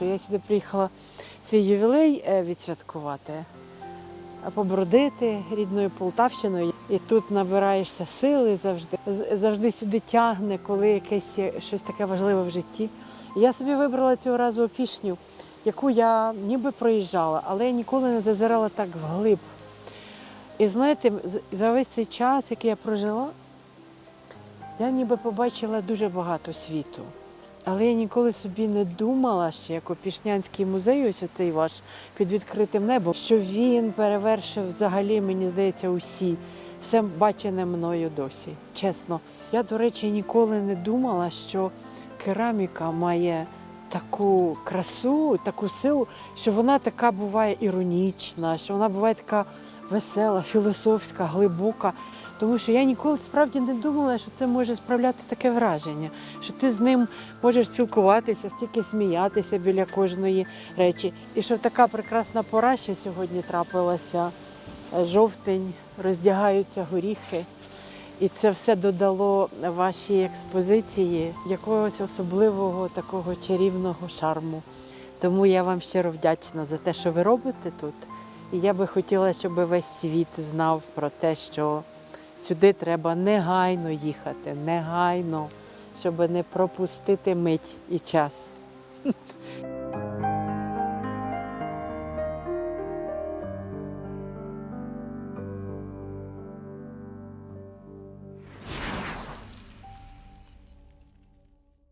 Я сюди приїхала свій ювілей е, відсвяткувати, побродити рідною Полтавщиною. І тут набираєшся сили завжди. Завжди сюди тягне, коли якесь щось таке важливе в житті. Я собі вибрала цього разу опішню, яку я ніби проїжджала, але я ніколи не зазирала так вглиб. І знаєте, за весь цей час, який я прожила, я ніби побачила дуже багато світу. Але я ніколи собі не думала ще, як Опішнянський музей, ось оцей ваш під відкритим небом, що він перевершив взагалі, мені здається, усі, все бачене мною досі. Чесно. Я, до речі, ніколи не думала, що кераміка має таку красу, таку силу, що вона така буває іронічна, що вона буває така весела, філософська, глибока. Тому що я ніколи справді не думала, що це може справляти таке враження, що ти з ним можеш спілкуватися, стільки сміятися біля кожної речі. І що така прекрасна пора ще сьогодні трапилася. Жовтень, роздягаються горіхи. І це все додало вашій експозиції якогось особливого такого чарівного шарму. Тому я вам щиро вдячна за те, що ви робите тут. І я би хотіла, щоб весь світ знав про те, що сюди треба негайно їхати, негайно, щоб не пропустити мить і час.